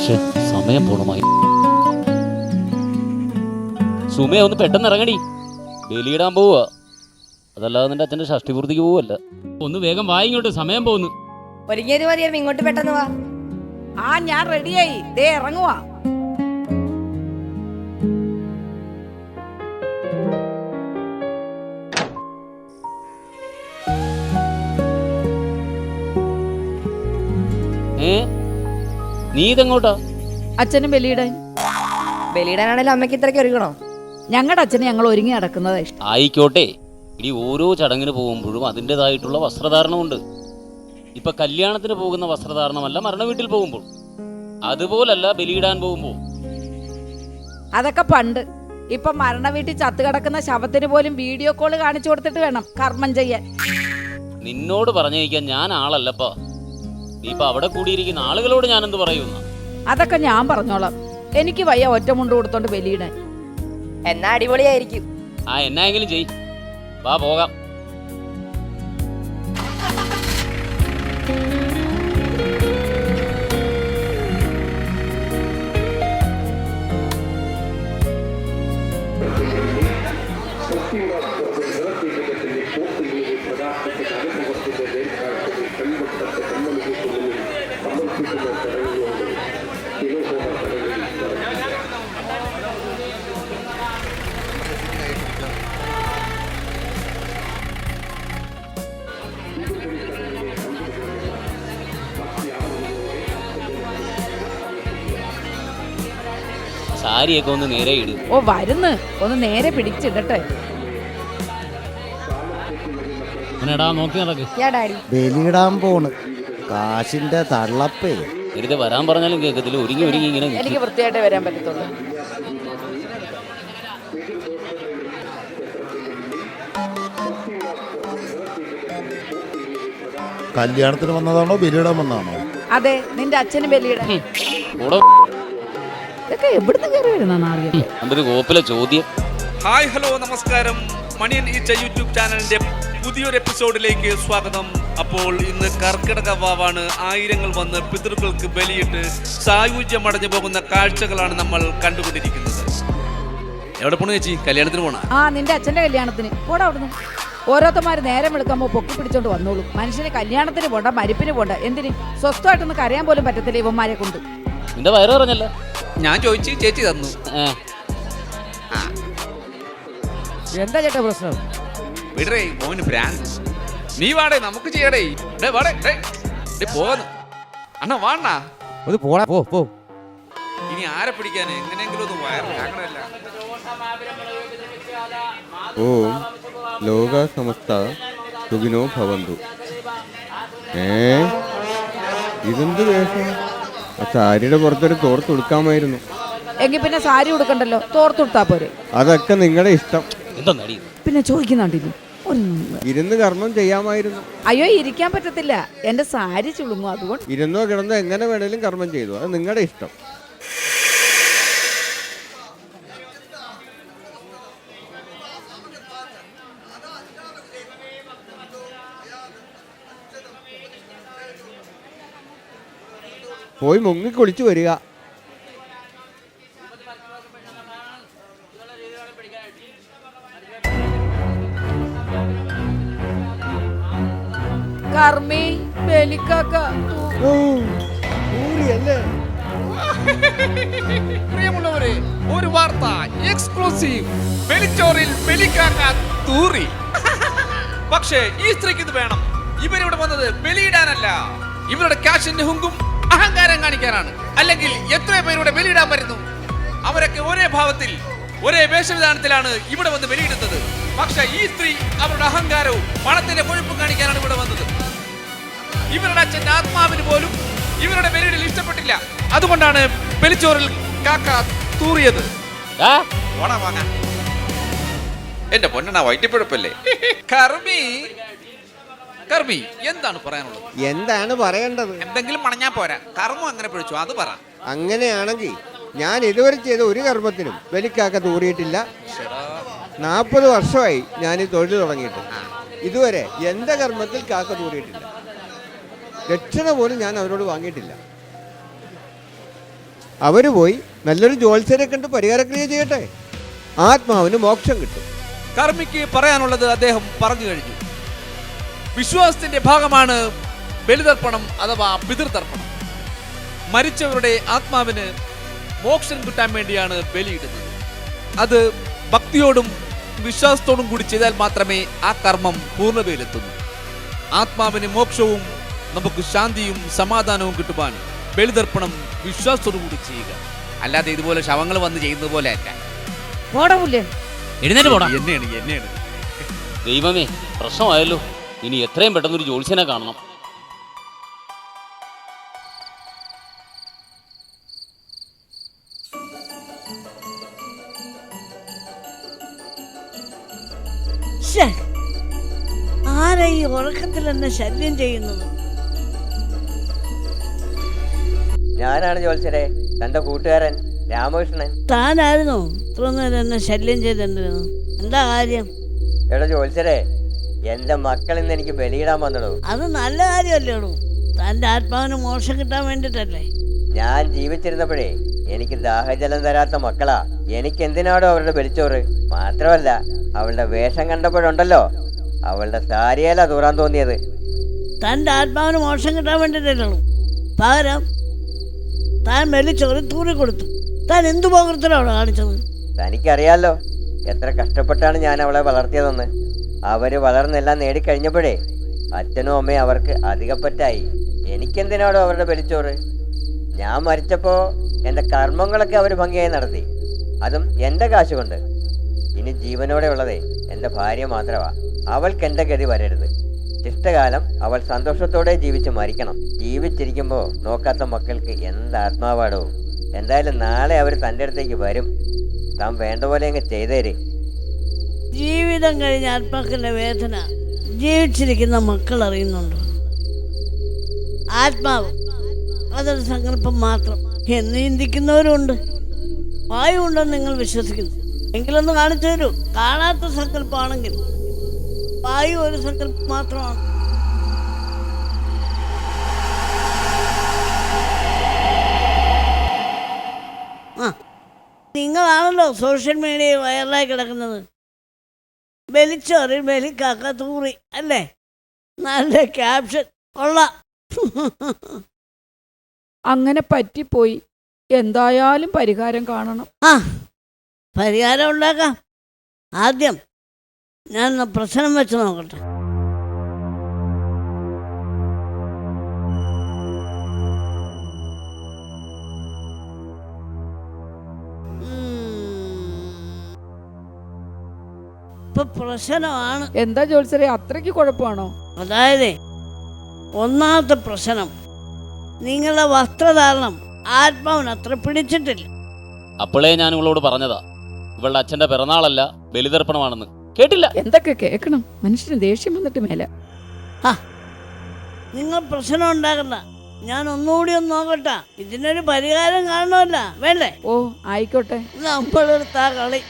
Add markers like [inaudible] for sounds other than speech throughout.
ശ്ശെ, സമയം പോണമായി സുമയ ഒന്ന് പെട്ടെന്ന് ഇറങ്ങടി. ബലിയിടാൻ പോവുക. അതല്ലാതെ നിന്റെ അച്ഛന്റെ ഷഷ്ടിപൂർത്തിക്ക് പോവല്ല ഒന്ന് വേഗം വായിങ്ങോട്ട് സമയം പോകുന്നു. ഒരുങ്ങിയത് മതിയായിരുന്നു ഇങ്ങോട്ട് പെട്ടെന്ന് വാ. ആ ഞാൻ റെഡിയായി. ദേ ഇറങ്ങുവാ. ഏ? നീ ഇതെങ്ങോട്ടാ? അച്ഛനും ബലിയിടാൻ. ബലിയിടാനാണല്ലോ അമ്മയ്ക്ക് ഇത്രയ്ക്ക് ഒരുങ്ങണോ? ഞങ്ങളുടെ അച്ഛനെ ഞങ്ങൾ ഒരുങ്ങി നടക്കുന്നത് ഇഷ്ടം. ആയിക്കോട്ടെ. ഇനി ഓരോ ചടങ്ങിന് പോകുമ്പോഴും അതിന്റെതായിട്ടുള്ള വസ്ത്രധാരണമുണ്ട്. ഇപ്പൊ കല്യാണത്തിന് പോകുന്ന വസ്ത്രധാരണമല്ല മരണ വീട്ടിൽ പോകുമ്പോൾ. അതുപോലല്ല ബലിയിടാൻ പോകുമ്പോൾ. അതൊക്കെ പണ്ട്. ഇപ്പൊ മരണ വീട്ടിൽ ചത്തു കിടക്കുന്ന ശവത്തിന് പോലും വീഡിയോ കോൾ കാണിച്ചു കൊടുത്തിട്ട് വേണം കർമ്മം ചെയ്യാൻ. നിന്നോട് പറഞ്ഞയക്കാൻ ഞാൻ ആളല്ലപ്പാ. നീ ഇപ്പൊ അവിടെ കൂടിയിരിക്കുന്ന ആളുകളോട് ഞാൻ എന്ത് പറയുന്നു അതൊക്കെ ഞാൻ പറഞ്ഞോളാം. എനിക്ക് വയ്യ ഒറ്റമുണ്ട് കൊടുത്തോണ്ട് ബലിയിടാൻ. എന്നാ അടിപൊളിയായിരിക്കും. ആ എന്നായെങ്കിലും ചെയ്. വാ പോകാം. സാരിയൊക്കെ ഒന്ന് നേരെ ഇട്. ഓ വരുന്ന്. ഒന്ന് നേരെ പിടിച്ചിടട്ടെ. എടാ നോക്കി നടക്ക്. യാ ഡാഡി. ബലിയിടാൻ പോണ്. കാശിന്റെ തള്ളപ്പേ. വെറുതെ വരാൻ പറഞ്ഞാലും കേൾക്കത്തില്ല ഒരുങ്ങി ഒരുങ്ങി ഇങ്ങനെ എനിക്ക് വൃത്തിയായിട്ടേ വരാൻ പറ്റത്തുള്ളൂ. കല്യാണത്തിന് വന്നതാണോ ബലിയിടാൻ വന്നതാണോ? അതെ നിന്റെ അച്ഛന് ബലിയിടാൻ. കൂടെ ഇതൊക്കെ എവിടുന്ന് കയറി വരുന്ന നാറിയ എന്തൊരു കോപ്പിലെ ചോദ്യം. ഹായ് ഹലോ നമസ്കാരം. മണിയൻ ഈച്ച യൂട്യൂബ് ചാനലിന്റെ പുതിയൊരു എപ്പിസോഡിലേക്ക് സ്വാഗതം. അപ്പോൾ ഇന്ന് കർക്കിടക വാവാണ്. ആയിരങ്ങൾ വന്ന് പിതൃക്കൾക്ക് ബലിയിട്ട് സായുജ്യം അടഞ്ഞു പോകുന്ന കാഴ്ചകളാണ് നമ്മൾ കണ്ടുകൊണ്ടിരിക്കുന്നത്. എവിടെ പോണു ചേച്ചി? കല്യാണത്തിന് പോണ? ആ നിന്റെ അച്ഛന്റെ കല്യാണത്തിന്. പോടാ അവിടുന്ന്. ഓരോരുത്തന്മാര് നേരം വിളിക്കുമ്പോ പൊക്കി പിടിച്ചോണ്ട് വന്നോളൂ. മനുഷ്യന് കല്യാണത്തിന് പോണ്ട മരിപ്പിന് പോണ്ട. എന്തിന്? സ്വസ്ഥമായിട്ടൊന്ന് കരയാൻ പോലും പറ്റത്തില്ല ഇവന്മാരെ കൊണ്ട്. നിന്റെ വയറ് പറഞ്ഞല്ല ഞാൻ ചോദിച്ചു ചേച്ചി തന്നു. എന്താ ചേട്ടാ പ്രശ്നം? വിടറേ മോന് ഭ്രാന്ത് നീ വാടേ നമുക്ക് ചെയ്യടേ. ഡേ വാടേ ഡേ. ഡേ പോന്ന് അണ്ണ വാണ്ണ ഒന്ന് പോടാ പോ പോ. ഇനി ആരെ പിടിക്കാൻ എങ്ങനെയെങ്കിലും ഒന്ന് വയറിലാക്കണമല്ല ഓം ലോക സമസ്ത സുഖിനോ ഭവന്തു. ഏ? ഇതെന്ത് വേഷം? സാരിയുടെ പുറത്തൊരു തോർത്ത് കൊടുക്കാമായിരുന്നു എങ്കിൽ പിന്നെ സാരി കൊടുക്കണ്ടല്ലോ തോർത്തുടുത്താ പോരെ. അതൊക്കെ നിങ്ങളുടെ ഇഷ്ടം. എന്താ നടി പിന്നെ ചോദിക്കുന്നുണ്ടില്ലേ ഒന്ന് ഇരുന്ന് കർമ്മം ചെയ്യാമായിരുന്നു. അയ്യോ ഇരിക്കാൻ പറ്റത്തില്ല. എന്റെ സാരി ചുളുങ്ങും അതുകൊണ്ട്. ഇരുന്നോ കിടന്നോ എങ്ങനെ വേണേലും കർമ്മം ചെയ്തു. അത് നിങ്ങളുടെ ഇഷ്ടം. പോയി മുങ്ങി കുളിച്ചു വരിക. കർമ്മി ബലിക്കാക്ക ഊരിയല്ലേ? പ്രിയമുള്ളവരെ ഒരു വാർത്ത എക്സ്ക്ലൂസീവ് വെളിച്ചോറിൽ ബലിക്കാക്ക തൂറി. പക്ഷേ ഈ സ്ത്രീക്ക് ഇത് വേണം. ഇവരിവിടെ വന്നത് ബലിയിടാനല്ല. ഇവരുടെ ക്യാഷിന്റെ ഹുങ്കും അഹങ്കാരം കാണിക്കാനാണ്. അല്ലെങ്കിൽ എത്ര പേരുടെ ബലിയിടാൻ വരുന്നു. അവരൊക്കെ ഒരേ ഭാവത്തിൽ ഒരേ വേഷവിധാനത്തിലാണ് ഇവിടെ വന്ന് ബലിയിടുന്നത്. പക്ഷേ ഈ സ്ത്രീ അവരുടെ അഹങ്കാരവും പണത്തിന്റെ കൊഴുപ്പും കാണിക്കാനാണ് ഇവിടെ വന്നത്. ഇവരുടെ അച്ഛന്റെ ആത്മാവിന് പോലും ഇവരുടെ ബലിയിടൽ ഇഷ്ടപ്പെട്ടില്ല. അതുകൊണ്ടാണ് ബലിച്ചോറിൽ കാക്ക തൂറിയത്. ആ? ഓണാ വാങ്ങാൻ. എന്റെ പൊന്നണ വയറ്റിപ്പിഴപ്പല്ലേ കർമ്മി. കർമ്മി എന്താണ് പറയാനുള്ളത്? എന്താണ് പറയേണ്ടത്? എന്തെങ്കിലും മണഞ്ഞാ പോരാ. കർമ്മം അങ്ങനെ പിടിച്ചു? അത് പറ. അങ്ങനെയാണെങ്കിൽ ഞാൻ ഇതുവരെ ചെയ്ത ഒരു കർമ്മത്തിനും വെലിക്കാക്ക തൂറിയിട്ടില്ല. നാൽപ്പത് വർഷമായി ഞാൻ ഈ തൊഴിൽ തുടങ്ങിയിട്ട്. ഇതുവരെ എന്റെ കർമ്മത്തിൽ കാക്ക തൂറിയിട്ടില്ല. ദക്ഷിണ പോലും ഞാൻ അവരോട് വാങ്ങിയിട്ടില്ല. അവർ പോയി നല്ലൊരു ജോത്സ്യരെ കണ്ട് പരിഹാരക്രിയ ചെയ്യട്ടെ. ആത്മാവിന് മോക്ഷം കിട്ടും. കർമ്മിക്ക് പറയാനുള്ളത് അദ്ദേഹം പറഞ്ഞു കഴിഞ്ഞു. വിശ്വാസത്തിന്റെ ഭാഗമാണ് ബലിതർപ്പണം അഥവാ പിതൃതർപ്പണം. മരിച്ചവരുടെ ആത്മാവിന് മോക്ഷം കിട്ടാൻ വേണ്ടിയാണ് ബലിയിടുന്നത്. അത് ഭക്തിയോടും വിശ്വാസത്തോടും കൂടി ചെയ്താൽ മാത്രമേ ആ കർമ്മം പൂർണതയിലെത്തുന്നു. ആത്മാവിന് മോക്ഷവും നമുക്ക് ശാന്തിയും സമാധാനവും കിട്ടുവാൻ ബലിതർപ്പണം വിശ്വാസത്തോടു കൂടി ചെയ്യുക. അല്ലാതെ ഇതുപോലെ ശവങ്ങൾ വന്ന് ചെയ്യുന്നത് പോലെ അല്ല. എഴുന്നേറ്റ് പോടാ. എന്നെയാണ് എന്നെയാണ്. ദൈവമേ പ്രശ്നമായല്ലോ. ഇനി എത്രയും പെട്ടെന്ന് ഒരു ജോത്സ്യനെ കാണണം. ആരാ ഈ ഉറക്കത്തിൽ എന്നെ ശല്യം ചെയ്യുന്നത്? ഞാനാണ് ജോത്സരെ തന്റെ കൂട്ടുകാരൻ രാമകൃഷ്ണൻ. താനായിരുന്നു? ഇത്ര നേരം എന്നെ ശല്യം ചെയ്തിരുന്നു എന്താ കാര്യം? എടാ ജോത്സരെ എന്റെ മക്കൾ ഇന്ന് എനിക്ക് ബലിയിടാൻ വന്നടോ. അത് നല്ല കാര്യമല്ലേടൂ തന്റെ ആത്മാവിന് മോശം കിട്ടാൻ വേണ്ടിട്ടല്ലേ? ഞാൻ ജീവിച്ചിരുന്നപ്പോഴേ എനിക്ക് ദാഹജലം തരാത്ത മക്കളാ. എനിക്ക് എന്തിനാടോ അവരുടെ ബലിച്ചോറ്? മാത്രമല്ല അവളുടെ വേഷം കണ്ടപ്പോഴുണ്ടല്ലോ. അവളുടെ സാരിയല്ല തൂറാൻ തോന്നിയത്. തന്റെ ആത്മാവിന് മോശം കിട്ടാൻ വേണ്ടിട്ടല്ലോ പകരം താൻ ബലിച്ചോറ് തൂറി കൊടുത്തു. താൻ എന്തു പോകൃത്തിലാണ് കാണിച്ചത്? തനിക്കറിയാലോ എത്ര കഷ്ടപ്പെട്ടാണ് ഞാൻ അവളെ വളർത്തിയതെന്ന്. അവർ വളർന്നെല്ലാം നേടിക്കഴിഞ്ഞപ്പോഴേ അച്ഛനും അമ്മയും അവർക്ക് അധികപ്പറ്റായി. എനിക്കെന്തിനാടോ അവരുടെ വെളിച്ചോറ് ഞാൻ മരിച്ചപ്പോ എന്റെ കർമ്മങ്ങളൊക്കെ അവർ ഭംഗിയായി നടത്തി. അതും എന്റെ കാശ് കൊണ്ട് ഇനി ജീവനോടെ ഉള്ളതേ എന്റെ ഭാര്യ മാത്രമാ അവൾക്ക് എന്റെ ഗതി വരരുത്. ഇഷ്ടകാലം അവൾ സന്തോഷത്തോടെ ജീവിച്ച് മരിക്കണം. ജീവിച്ചിരിക്കുമ്പോൾ നോക്കാത്ത മക്കൾക്ക് എന്ത് ആത്മാവാടോ എന്തായാലും നാളെ അവർ തന്റെ അടുത്തേക്ക് വരും. താൻ വേണ്ട പോലെ അങ്ങ് ചെയ്തേര്. ജീവിതം കഴിഞ്ഞ ആത്മാക്കളുടെ വേദന ജീവിച്ചിരിക്കുന്ന മക്കൾ അറിയുന്നുണ്ടോ. ആത്മാവ് അതൊരു സങ്കല്പം മാത്രം. എന്ന് ചിന്തിക്കുന്നവരുണ്ട്. വായു ഉണ്ടെന്ന് നിങ്ങൾ വിശ്വസിക്കുന്നു. എങ്കിലൊന്ന് കാണിച്ചു തരൂ. കാണാത്ത സങ്കല്പമാണെങ്കിൽ വായു ഒരു സങ്കല്പം മാത്രമാണ്. നിങ്ങളാണല്ലോ സോഷ്യൽ മീഡിയയിൽ വൈറലായി കിടക്കുന്നത്. ബലിച്ചോറി മെലിക്കാക്ക തൂറി അല്ലേ? നല്ല ക്യാപ്ഷൻ കൊള്ള. അങ്ങനെ പറ്റിപ്പോയി. എന്തായാലും പരിഹാരം കാണണം. ആ പരിഹാരം ഉണ്ടാക്കാം. ആദ്യം ഞാൻ പ്രശ്നം വെച്ച് നോക്കട്ടെ. ഇപ്പൊ പ്രശ്നമാണ്. എന്താ ജോത്സരെ അത്രയ്ക്ക് കുഴപ്പമാണോ? അതായത് ഒന്നാമത്തെ പ്രശ്നം നിങ്ങളുടെ വസ്ത്രധാരണം ആത്മാവിന് അത്ര പിടിച്ചിട്ടില്ല. അപ്പോഴേ ഞാൻ ഇവളോട് പറഞ്ഞതാ ഇവളുടെ അച്ഛന്റെ പിറന്നാളല്ല ബലിതർപ്പണമാണെന്ന്. കേട്ടില്ല? എന്തൊക്കെ കേൾക്കണം. മനുഷ്യന് ദേഷ്യം വന്നിട്ട് മേലെ. നിങ്ങൾ പ്രശ്നം ഉണ്ടാകണ്ട ഞാൻ ഒന്നുകൂടി ഒന്ന് നോക്കട്ടെ. ഇതിനൊരു പരിഹാരം കാണണമല്ല. വേണ്ടേ? ഓ ആയിക്കോട്ടെ. നമ്മളെടുത്താ കളി.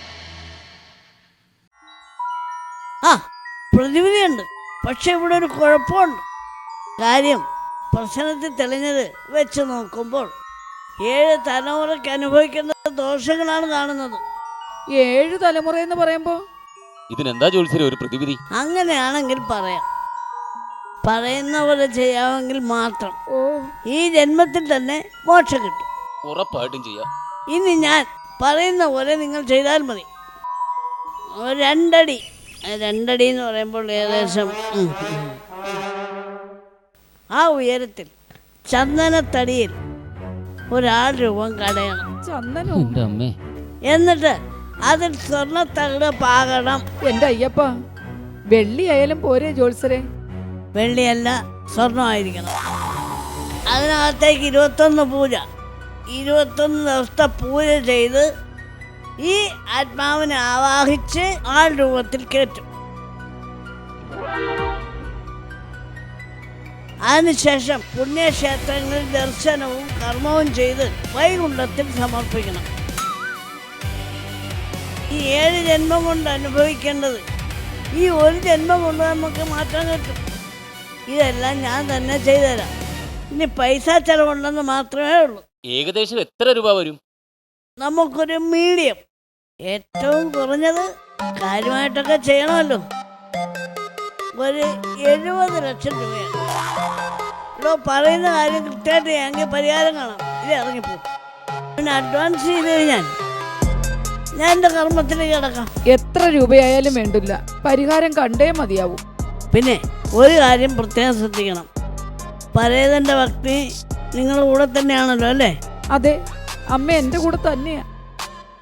പ്രതിവിധിയുണ്ട് പക്ഷെ ഇവിടെ ഒരു കുഴപ്പമുണ്ട്. കാര്യം പ്രശ്നത്തിൽ തെളിഞ്ഞത് വെച്ച് നോക്കുമ്പോൾ ഏഴ് തലമുറയ്ക്ക് അനുഭവിക്കുന്ന ദോഷങ്ങളാണ് കാണുന്നത്. ഏഴ് തലമുറ എന്ന് പറയുമ്പോ? ഇതിനെന്താ ജോത്സ്യരെ ഒരു പ്രതിവിധി. അങ്ങനെയാണെങ്കിൽ പറയാം. പറയുന്ന പോലെ ചെയ്യാമെങ്കിൽ മാത്രം. ഓ. ഈ ജന്മത്തിൽ തന്നെ മോക്ഷം കിട്ടും. ഉറപ്പായിട്ടും ചെയ്യാം. ഇനി ഞാൻ പറയുന്ന പോലെ നിങ്ങൾ ചെയ്താൽ മതി. ഒരു രണ്ടടി എന്ന് പറയുമ്പോൾ ഏകദേശം. ആ ഉയരത്തിൽ ചന്ദനത്തടിയിൽ ഒരാൾ രൂപം കടയണം. ചന്ദനം അമ്മേ. എന്നിട്ട് അതിൽ സ്വർണത്തകിട് പാകണം. എന്റെ അയ്യപ്പ വെള്ളി ആയാലും പോരെ ജോത്സരെ വെള്ളിയല്ല സ്വർണമായിരിക്കണം. അതിനകത്തേക്ക് ഇരുപത്തൊന്ന് പൂജ. ഇരുപത്തൊന്ന് ദിവസത്തെ പൂജ ചെയ്ത് ഈ ആത്മാവിനെ ആവാഹിച്ച് ആൾ രൂപത്തിൽ കയറ്റും. അതിനുശേഷം പുണ്യക്ഷേത്രങ്ങളിൽ ദർശനവും കർമ്മവും ചെയ്ത് വൈകുണ്ഠത്തിൽ സമർപ്പിക്കണം. ഈ ഏഴ് ജന്മം കൊണ്ട് അനുഭവിക്കേണ്ടത് ഈ ഒരു ജന്മം കൊണ്ട് നമുക്ക് മാറ്റാൻ കിട്ടും. ഇതെല്ലാം ഞാൻ തന്നെ ചെയ്തുതരാം. ഇനി പൈസ ചെലവുണ്ടെന്ന് മാത്രമേ ഉള്ളൂ. ഏകദേശം എത്ര രൂപ വരും? നമുക്കൊരു മീഡിയം. ഏറ്റവും കുറഞ്ഞത് കാര്യമായിട്ടൊക്കെ ചെയ്യണമല്ലോ. ഒരു എഴുപത് ലക്ഷം രൂപയാണ്. ഇവിടെ പറയുന്ന കാര്യം കൃത്യമായിട്ട് ഞങ്ങൾക്ക് പരിഹാരം കാണാം. ഇത് ഇറങ്ങിപ്പോ. പിന്നെ അഡ്വാൻസ് ചെയ്ത് കഴിഞ്ഞാൽ ഞാൻ എന്റെ കർമ്മത്തിലേക്ക് കിടക്കാം. എത്ര രൂപയായാലും വേണ്ടില്ല. പരിഹാരം കണ്ടേ മതിയാവും. പിന്നെ ഒരു കാര്യം പ്രത്യേകം ശ്രദ്ധിക്കണം. പരേതന്റെ ഭക്തി നിങ്ങളുടെ കൂടെ തന്നെയാണല്ലോ അല്ലേ? അതെ. അമ്മ എന്റെ കൂടെ തന്നെയാ.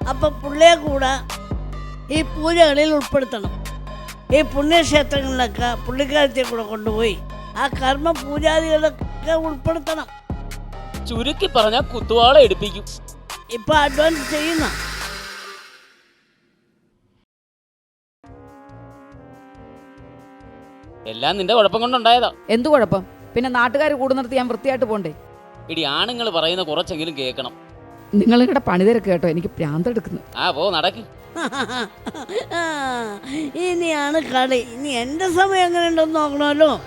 അപ്പൊ പുള്ളിയെ കൂടെ ഈ പൂജകളിൽ ഉൾപ്പെടുത്തണം. ഈ പുണ്യക്ഷേത്രങ്ങളിലൊക്കെ പുള്ളിക്കാരത്തെ കൂടെ കൊണ്ടുപോയി ആ കർമ്മ പൂജാദികളൊക്കെ ഉൾപ്പെടുത്തണം. ചുരുക്കി പറഞ്ഞാൽ കുത്തുവാള എടുപ്പിക്കും. ഇപ്പൊ അഡ്വാൻസ് ചെയ്യുന്ന. എല്ലാം നിന്റെ കുഴപ്പം കൊണ്ടുണ്ടായതാ. എന്ത് കുഴപ്പം? പിന്നെ നാട്ടുകാർ കൂടുന്നിടത്ത് ഞാൻ വൃത്തിയായിട്ട് പോണ്ടേ? ഇടി ആണുങ്ങൾ പറയുന്ന കുറച്ചെങ്കിലും കേൾക്കണം. നിങ്ങളിവിടെ പണിതിരക്ക് കേട്ടോ എനിക്ക് പ്രാന്തെടുക്കുന്നു ആ പോ നടക്ക്. [laughs] ഇനിയാണ് കളി. ഇനി എന്റെ സമയം എങ്ങനെ ഉണ്ടെന്ന് നോക്കണമല്ലോ.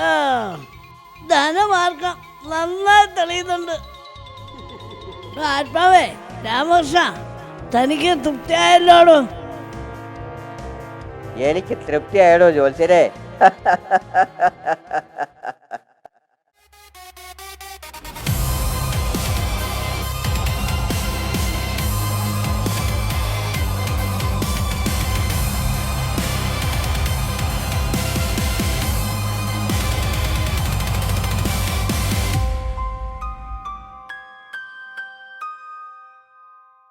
ധനമാർക്കം ധനമാർഗം നന്നായി തെളിയുന്നുണ്ട്. ആത്മാവേ രാമകൃഷ്ണ തനിക്ക് തൃപ്തിയായല്ലോടോ. എനിക്ക് തൃപ്തിയായടോ ജോത്സ്യരെ. [laughs]